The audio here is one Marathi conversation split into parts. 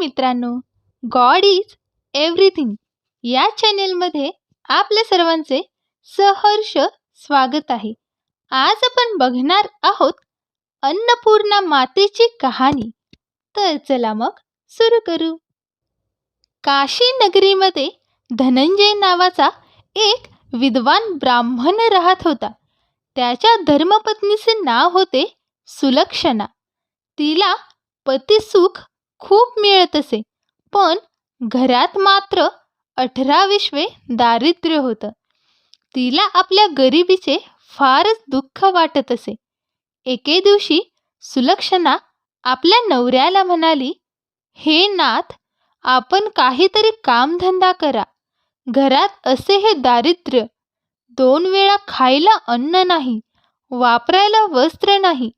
मित्रांनो गॉड इज एव्हरीथिंग या चॅनेलमध्ये आपल्या सर्वांचे सहर्ष स्वागत आहे. आज आपण बघणार आहोत अन्नपूर्णा मातेची कहाणी. तर चला मग सुरू करू. काशी नगरीमध्ये धनंजय नावाचा एक विद्वान ब्राह्मण राहत होता. त्याच्या धर्मपत्नीचे नाव होते सुलक्षणा. तिला पतिसुख खूप मिळत असे. पण घरात मात्र अठरा विश्वे दारिद्र्य होतं. तिला आपल्या गरिबीचे फारच दुःख वाटत असे. एके दिवशी सुलक्षणा आपल्या नवऱ्याला म्हणाली हे नाथ आपण काहीतरी कामधंदा करा. घरात असे हे दारिद्र्य. दोन वेळा खायला अन्न नाही वापरायला वस्त्र नाही.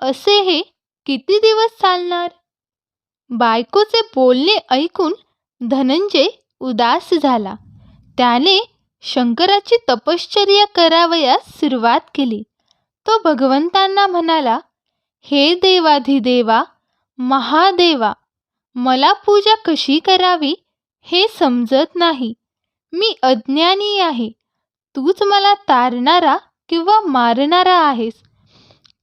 असे हे किती दिवस चालणार? बायकोचे बोलणे ऐकून धनंजय उदास झाला. त्याने शंकराची तपश्चर्या करावयास सुरुवात केली. तो भगवंतांना म्हणाला हे देवाधिदेवा महादेवा मला पूजा कशी करावी हे समजत नाही. मी अज्ञानी आहे. तूच मला तारणारा किंवा मारणारा आहेस.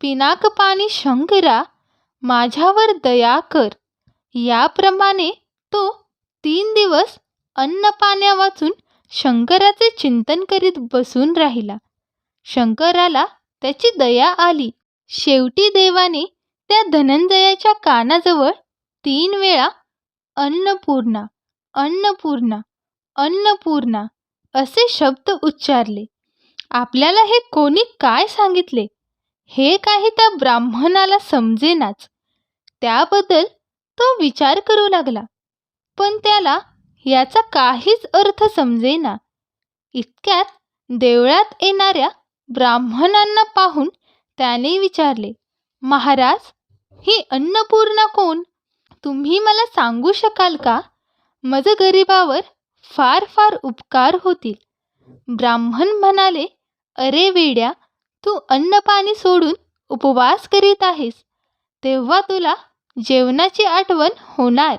पिनाकपाणी शंकरा माझ्यावर दया कर. याप्रमाणे तो तीन दिवस अन्नपाण्या वाचून शंकराचे चिंतन करीत बसून राहिला. शंकराला त्याची दया आली. शेवटी देवाने त्या धनंजयाच्या कानाजवळ तीन वेळा अन्नपूर्णा अन्नपूर्णा अन्नपूर्णा असे शब्द उच्चारले. आपल्याला हे कोणी काय सांगितले? हे काही त्या ब्राह्मणाला समजेनाच. त्याबद्दल तो विचार करू लागला. पण त्याला याचा काहीच अर्थ समजेना. इतक्यात देवळात येणाऱ्या ब्राह्मणांना पाहून त्याने विचारले महाराज ही अन्नपूर्णा कोण? तुम्ही मला सांगू शकाल का? मज गरिबावर फार फार उपकार होतील. ब्राह्मण म्हणाले अरे वेड्या तू अन्नपाणी सोडून उपवास करीत आहेस. तेव्हा तुला जेवणाची आठवण होणार.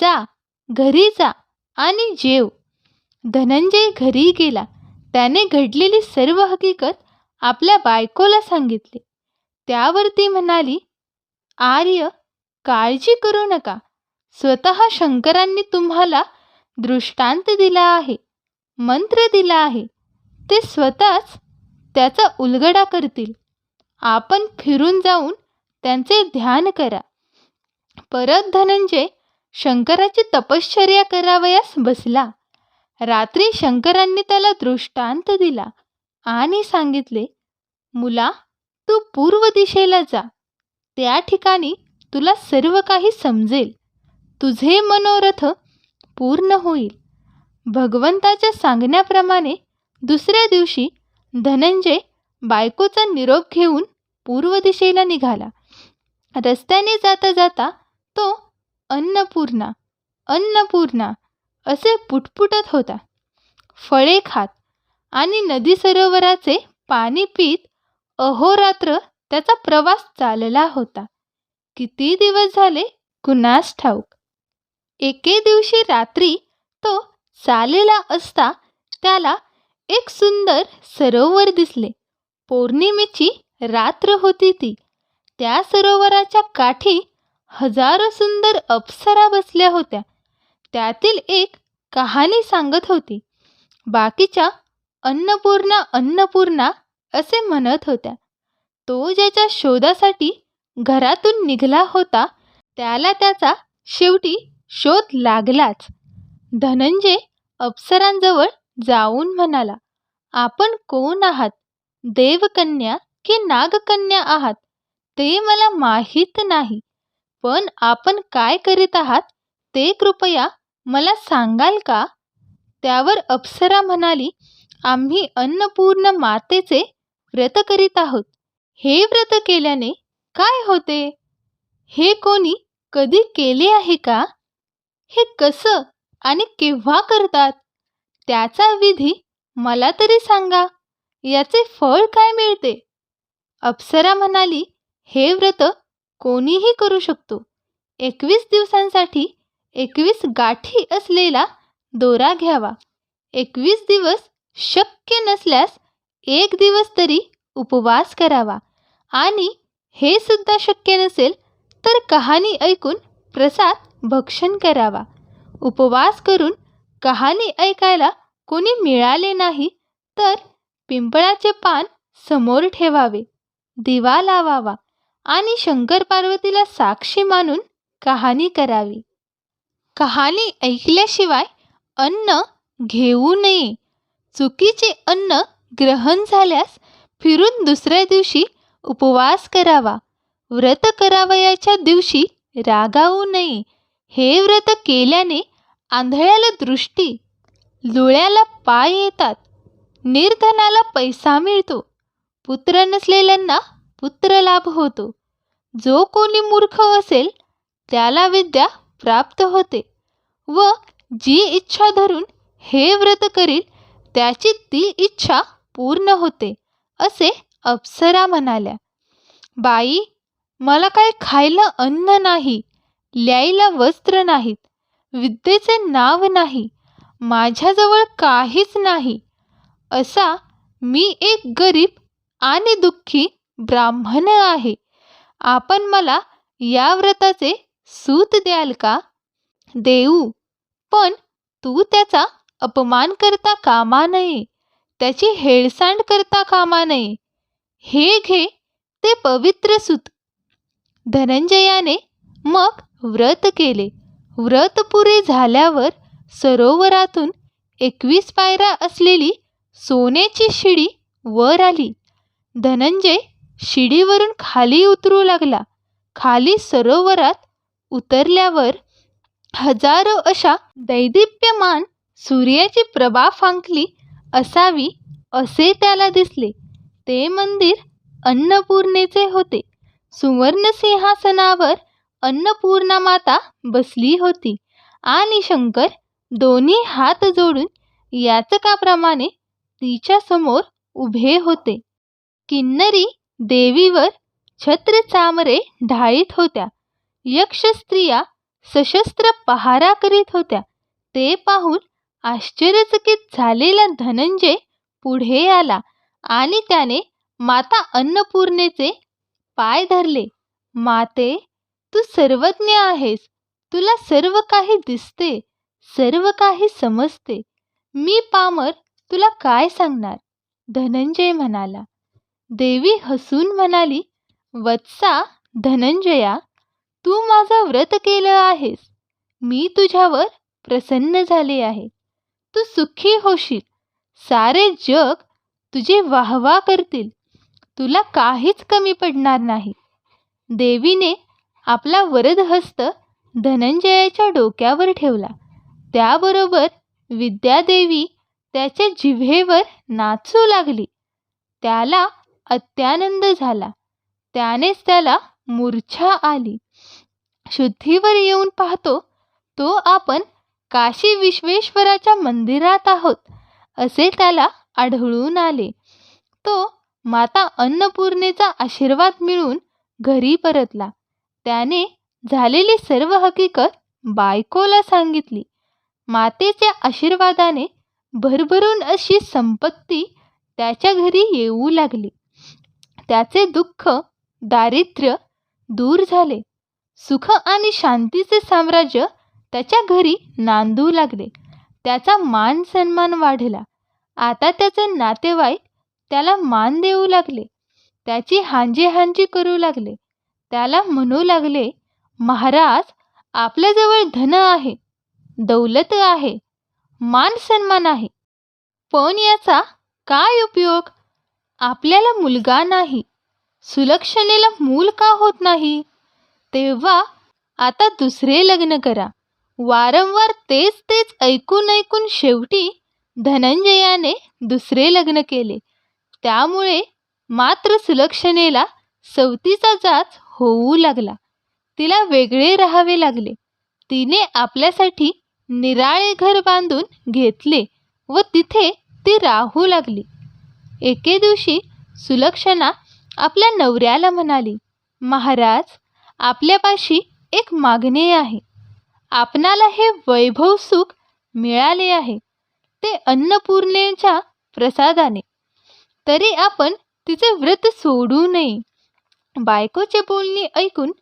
जा घरी जा आणि जेव. धनंजय घरी गेला. त्याने घडलेली सर्व हकीकत आपल्या बायकोला सांगितली. त्यावर ती म्हणाली आर्य काळजी करू नका. स्वतः शंकरांनी तुम्हाला दृष्टांत दिला आहे मंत्र दिला आहे. ते स्वतःच त्याचा उलगडा करतील. आपण फिरून जाऊन त्यांचे ध्यान करा. परत धनंजय शंकराची तपश्चर्या करावयास बसला. रात्री शंकरांनी त्याला दृष्टांत दिला आणि सांगितले मुला तू पूर्व दिशेला जा. त्या ठिकाणी तुला सर्व काही समजेल. तुझे मनोरथ पूर्ण होईल. भगवंताच्या सांगण्याप्रमाणे दुसऱ्या दिवशी धनंजय बायकोचा निरोप घेऊन पूर्व दिशेला निघाला. रस्त्याने जाता जाता तो अन्नपूर्णा अन्नपूर्णा असे पुटपुटत होता. फळे खात आणि नदी सरोवराचे पाणी पीत अहोरात्र त्याचा प्रवास चालला होता. किती दिवस झाले कुणास ठाऊक? एके दिवशी रात्री तो चालेला असता त्याला एक सुंदर सरोवर दिसले. पौर्णिमेची रात्र होती ती. त्या सरोवराच्या काठी हजारो सुंदर अप्सरा बसल्या होत्या. त्यातील एक कहाणी सांगत होती. बाकीच्या अन्नपूर्णा अन्नपूर्णा असे म्हणत होत्या. तो ज्याच्या शोधासाठी घरातून निघाला होता त्याला त्याचा शेवटी शोध लागलाच. धनंजय अप्सरांजवळ जाऊन म्हणाला आपण कोण आहात? देवकन्या की नागकन्या आहात? ते मला माहीत नाही. पण आपण काय करीत आहात ते कृपया मला सांगाल का? त्यावर अप्सरा म्हणाली आम्ही अन्नपूर्ण मातेचे व्रत करीत आहोत. हे व्रत केल्याने काय होते? हे कोणी कधी केले आहे का? हे कसं आणि केव्हा करतात? त्याचा विधी मला तरी सांगा. याचे फळ काय मिळते? अप्सरा म्हणाली हे व्रत कोणीही करू शकतो. एकवीस दिवसांसाठी एकवीस गाठी असलेला दोरा घ्यावा. एकवीस दिवस शक्य नसल्यास एक दिवस तरी उपवास करावा. आणि हे सुद्धा शक्य नसेल तर कहाणी ऐकून प्रसाद भक्षण करावा. उपवास करून कहाणी ऐकायला कोणी मिळाले नाही तर पिंपळाचे पान समोर ठेवावे. दिवा लावावा. आणि शंकर पार्वतीला साक्षी मानून कहाणी करावी. कहाणी ऐकल्याशिवाय अन्न घेऊ नये. चुकीचे अन्न ग्रहण झाल्यास फिरून दुसऱ्या दिवशी उपवास करावा. व्रत करावयाच्या दिवशी रागावू नये. हे व्रत केल्याने आंधळ्याला दृष्टी लुळ्याला पाय येतात. निर्धनाला पैसा मिळतो. पुत्र नसलेल्यांना पुत्र लाभ होतो. जो कोणी मूर्ख असेल त्याला विद्या प्राप्त होते व जी इच्छा धरून हे व्रत करील त्याची ती इच्छा पूर्ण होते असे अप्सरा म्हणाल्या. बाई मला काय खायला अन्न नाही ल्यायला वस्त्र नाहीत विद्येचे नाव नाही माझ्याजवळ काहीच नाही असा मी एक गरीब आणि दुःखी ब्राह्मण आहे. आपण मला या व्रताचे सूत द्याल का? देऊ. पण तू त्याचा अपमान करता कामा नये. त्याची हेळसांड करता कामा नये. हे घे ते पवित्र सूत. धनंजयाने मग व्रत केले. व्रत पुरे झाल्यावर सरोवरातून एकवीस पायऱ्या असलेली सोन्याची शिडी वर आली. धनंजय शिडीवरून खाली उतरू लागला. खाली सरोवरात उतरल्यावर हजारो अशा दैदिप्यमान सूर्याची प्रभा फांकली असावी असे त्याला दिसले. ते मंदिर अन्नपूर्णेचे होते. सुवर्णसिंहासनावर अन्नपूर्णा माता बसली होती आणि शंकर दोन्ही हात जोडून याचकाप्रमाणे तिच्यासमोर उभे होते. किन्नरी देवीवर छत्र चामरे ढाळीत होत्या. यक्ष स्त्रिया सशस्त्र पहारा करीत होत्या. ते पाहून आश्चर्यचकित झालेला धनंजय पुढे आला आणि त्याने माता अन्नपूर्णेचे पाय धरले. माते तू सर्वज्ञ आहेस. तुला सर्व काही दिसते सर्व काही समजते. मी पामर तुला काय सांगणार? धनंजय म्हणाला. देवी हसून म्हणाली वत्सा धनंजया तू माझं व्रत केलं आहेस. मी तुझ्यावर प्रसन्न झाले आहे. तू सुखी होशील. सारे जग तुझे वाहवा करतील. तुला काहीच कमी पडणार नाही. देवीने आपला वरद हस्त धनंजयाच्या डोक्यावर ठेवला. त्याबरोबर विद्यादेवी त्याच्या जिव्हेवर नाचू लागली. त्याला अत्यानंद झाला. त्यानेच त्याला मूर्छा आली. शुद्धीवर येऊन पाहतो तो आपण काशी विश्वेश्वराच्या मंदिरात आहोत असे त्याला आढळून आले. तो माता अन्नपूर्णेचा आशीर्वाद मिळून घरी परतला. त्याने झालेली सर्व हकीकत बायकोला सांगितली. मातेच्या आशीर्वादाने भरभरून अशी संपत्ती त्याच्या घरी येऊ लागली. त्याचे दुःख दारिद्र्य दूर झाले. सुख आणि शांतीचे साम्राज्य त्याच्या घरी नांदू लागले. त्याचा मान सन्मान वाढला. आता त्याचे नातेवाईक त्याला मान देऊ लागले. त्याची हांजी हांजी करू लागले. त्याला म्हणू लागले महाराज आपल्याजवळ धन आहे दौलत आहे मान सन्मान आहे. पण याचा काय उपयोग? आपल्याला मुलगा नाही. सुलक्षणेला मूल का होत नाही? तेव्हा आता दुसरे लग्न करा. वारंवार तेच तेच ऐकून ऐकून शेवटी धनंजयाने दुसरे लग्न केले. त्यामुळे मात्र सुलक्षणेला सवतीचा जाच होऊ लागला. तिला वेगळे राहावे लागले. तिने आपल्यासाठी निराळे घर बांधून घेतले व तिथे ती राहू लागली. एके दिवशी सुलक्षणा आपल्या नवऱ्याला म्हणाली महाराज आपल्यापाशी एक मागणी आहे. आपणाला हे वैभव सुख मिळाले आहे. ते अन्नपूर्णेच्या प्रसादाने. तरी आपण तिचे व्रत सोडू नये. बायकोचे बोलणे ऐकून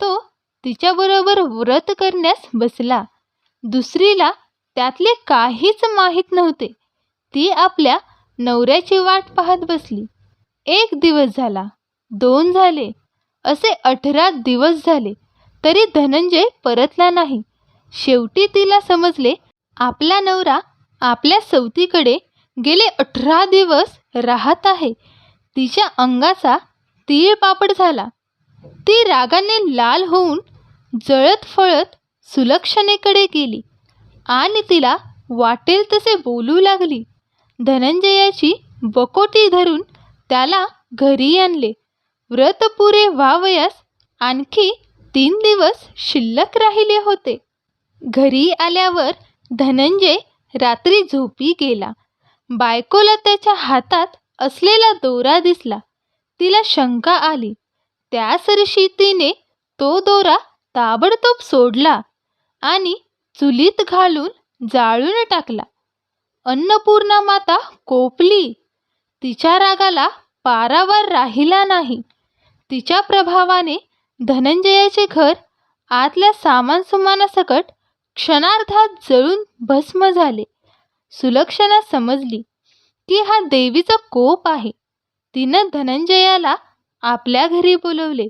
तो तिच्याबरोबर व्रत करण्यास बसला. दुसरीला त्यातले काहीच माहीत नव्हते. ती आपल्या नवऱ्याची वाट पाहत बसली. एक दिवस झाला दोन झाले असे अठरा दिवस झाले तरी धनंजय परतला नाही. शेवटी तिला समजले आपला नवरा आपल्या सवतीकडे गेले अठरा दिवस राहत आहे. तिच्या अंगाचा तीळ पापड झाला. ती रागाने लाल होऊन जळत फळत सुलक्षणेकडे गेली आणि तिला वाटेल तसे बोलू लागली. धनंजयाची बकोटी धरून त्याला घरी आणले. व्रत पुरे व्हावयास आणखी तीन दिवस शिल्लक राहिले होते. घरी आल्यावर धनंजय रात्री झोपी गेला. बायकोला त्याच्या हातात असलेला दोरा दिसला. तिला शंका आली. त्यासरशी तिने तो दोरा ताबडतोब सोडला आणि चुलीत घालून जाळून टाकला. अन्नपूर्णा माता कोपली. तिच्या रागाला पारावार राहिला नाही. तिच्या प्रभावाने धनंजयाचे घर आतल्या सामान सुमानासकट क्षणार्धात जळून भस्म झाले. सुलक्षणा समजली की हा देवीचा कोप आहे. तिनं धनंजयाला आपल्या घरी बोलवले.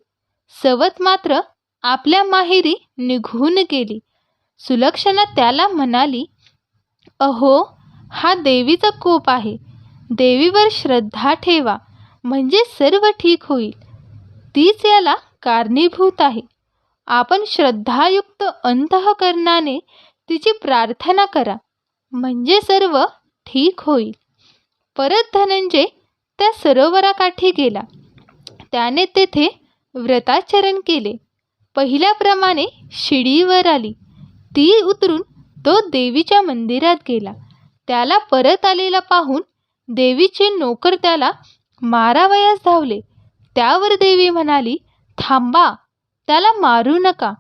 सवत मात्र आपल्या माहेरी निघून गेली. सुलक्षणा त्याला म्हणाली अहो हा देवीचा कोप आहे. देवीवर श्रद्धा ठेवा म्हणजे सर्व ठीक होईल. तीच याला कारणीभूत आहे. आपण श्रद्धायुक्त अंतःकरणाने तिची प्रार्थना करा म्हणजे सर्व ठीक होईल. परत धनंजय त्या सरोवराकाठी गेला. त्याने तेथे व्रताचरण केले. पहिल्याप्रमाणे शिडीवर आली. ती उतरून तो देवीच्या मंदिरात गेला. त्याला परत आलेला पाहून देवीचे नोकर त्याला मारावयास धावले. त्यावर देवी म्हणाली थांबा त्याला मारू नका.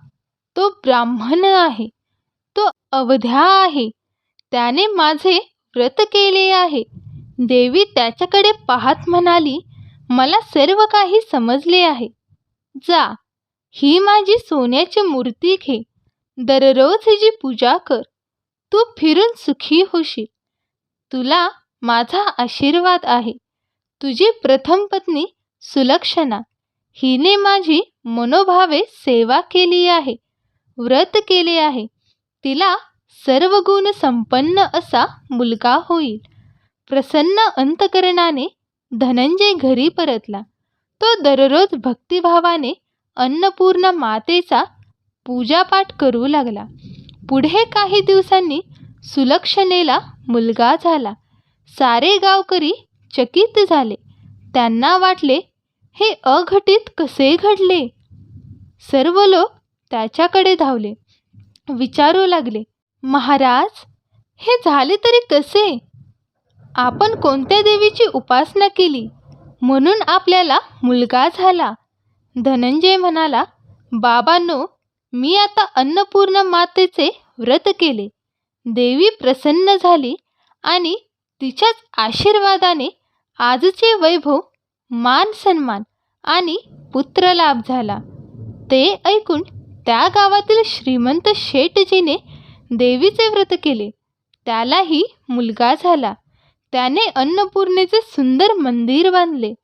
तो ब्राह्मण आहे. तो अवध्या आहे. त्याने माझे व्रत केले आहे. देवी त्याच्याकडे पाहत म्हणाली मला सर्व काही समजले आहे. जा ही माझी सोन्याची मूर्ती घे. दररोज हिची पूजा कर. तू फिरून सुखी होशील. तुला माझा आशीर्वाद आहे. तुझी प्रथम पत्नी सुलक्षणा. हिने माझी मनोभावे सेवा केली आहे. व्रत केले आहे. तिला सर्व गुण संपन्न असा मुलगा होईल. प्रसन्न अंतकरणाने धनंजय घरी परतला. तो दररोज भक्तिभावाने अन्नपूर्ण मातेचा पूजापाठ करू लागला. पुढे काही दिवसांनी सुलक्षणेला मुलगा झाला. सारे गावकरी चकित झाले. त्यांना वाटले हे अघटित कसे घडले? सर्व लोक त्याच्याकडे धावले. विचारू लागले महाराज हे झाले तरी कसे? आपण कोणत्या देवीची उपासना केली? म्हणून आपल्याला मुलगा झाला. धनंजय म्हणाला बाबांनो मी आता अन्नपूर्ण मातेचे व्रत केले. देवी प्रसन्न झाली आणि तिच्याच आशीर्वादाने आजचे वैभव मान सन्मान आणि पुत्रलाभ झाला. ते ऐकून त्या गावातील श्रीमंत शेटजीने देवीचे व्रत केले. त्यालाही मुलगा झाला. त्याने अन्नपूर्णेचे सुंदर मंदिर बांधले.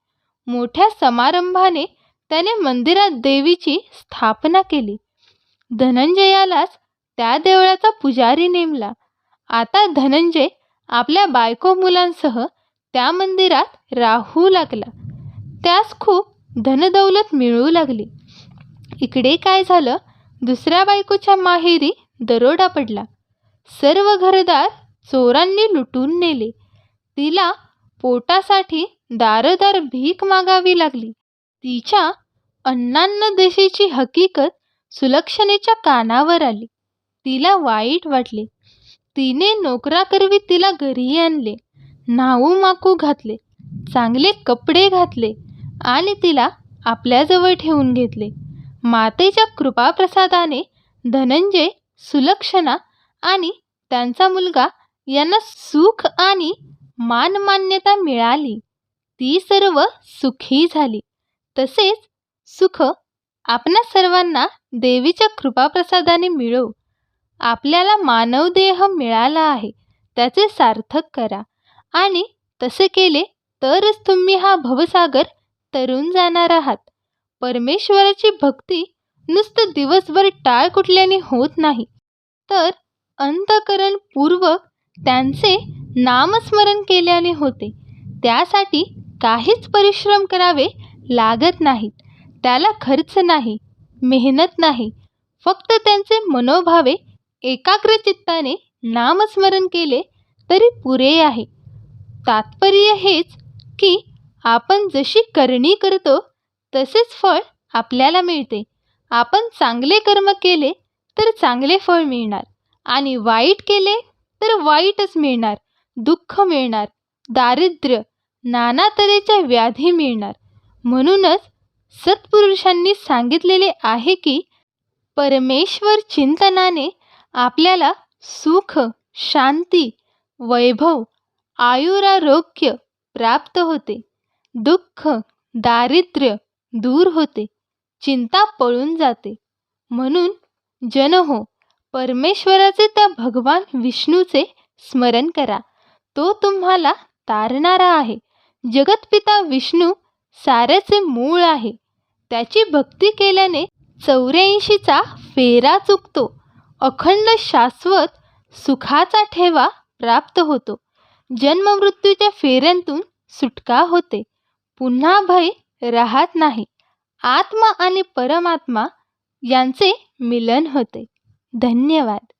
मोठ्या समारंभाने त्याने मंदिरात देवीची स्थापना केली. धनंजयालाच त्या देवळाचा पुजारी नेमला. आता धनंजय आपल्या बायको मुलांसह त्या मंदिरात राहू लागला. त्यास खूप धनदौलत मिळू लागली. इकडे काय झालं? दुसऱ्या बायकोच्या माहेरी दरोडा पडला. सर्व घरदार चोरांनी लुटून नेले. तिला पोटासाठी दारदार भीक मागावी लागली. तिच्या अन्नान्न दिशेची हकीकत सुलक्षणेच्या कानावर आली. तिला वाईट वाटले. तिने नोकराकरवी तिला घरी आणले. नाऊ माकू घातले. चांगले कपडे घातले आणि तिला आपल्याजवळ ठेवून घेतले. मातेच्या कृपाप्रसादाने धनंजय सुलक्षणा आणि त्यांचा मुलगा यांना सुख आणि मानमान्यता मिळाली. ती सर्व सुखी झाली. तसेच सुख आपणा सर्वांना देवीच्या कृपाप्रसादाने मिळो. आपल्याला मानव देह मिळाला आहे. त्याचे सार्थक करा. आणि तसे केले तरच तुम्ही हा भवसागर तरून जाणार आहात. परमेश्वराची भक्ती नुसतं दिवसभर टाळ कुठल्याने होत नाही. तर अंतकरणपूर्वक त्यांचे नामस्मरण केल्याने होते. त्यासाठी काहीच परिश्रम करावे लागत नाहीत. त्याला खर्च नाही मेहनत नाही. फक्त त्यांचे मनोभावे एकाग्र चित्ताने नामस्मरण केले तरी पुरे आहे. तात्पर्य हेच की आपण जशी करणी करतो तसेच फळ आपल्याला मिळते. आपण चांगले कर्म केले तर चांगले फळ मिळणार आणि वाईट केले तर वाईटच मिळणार दुःख मिळणार दारिद्र्य नाना तऱ्हेच्या व्याधी मिळणार. म्हणूनच सत्पुरुषांनी सांगितलेले आहे की परमेश्वर चिंतनाने आपल्याला सुख शांती वैभव आयुरारोग्य प्राप्त होते. दुःख दारिद्र्य दूर होते. चिंता पळून जाते. म्हणून जन हो परमेश्वराचे त्या भगवान विष्णूचे स्मरण करा. तो तुम्हाला तारणारा आहे. जगतपिता विष्णू साऱ्याचे मूळ आहे. त्याची भक्ती केल्याने चौऱ्याऐंशीचा फेरा चुकतो. अखंड शाश्वत सुखाचा ठेवा प्राप्त होतो. जन्ममृत्यूच्या फेऱ्यांतून सुटका होते. पुन्हा भय राहत नाही. आत्मा आणि परमात्मा यांचे मिलन होते. धन्यवाद.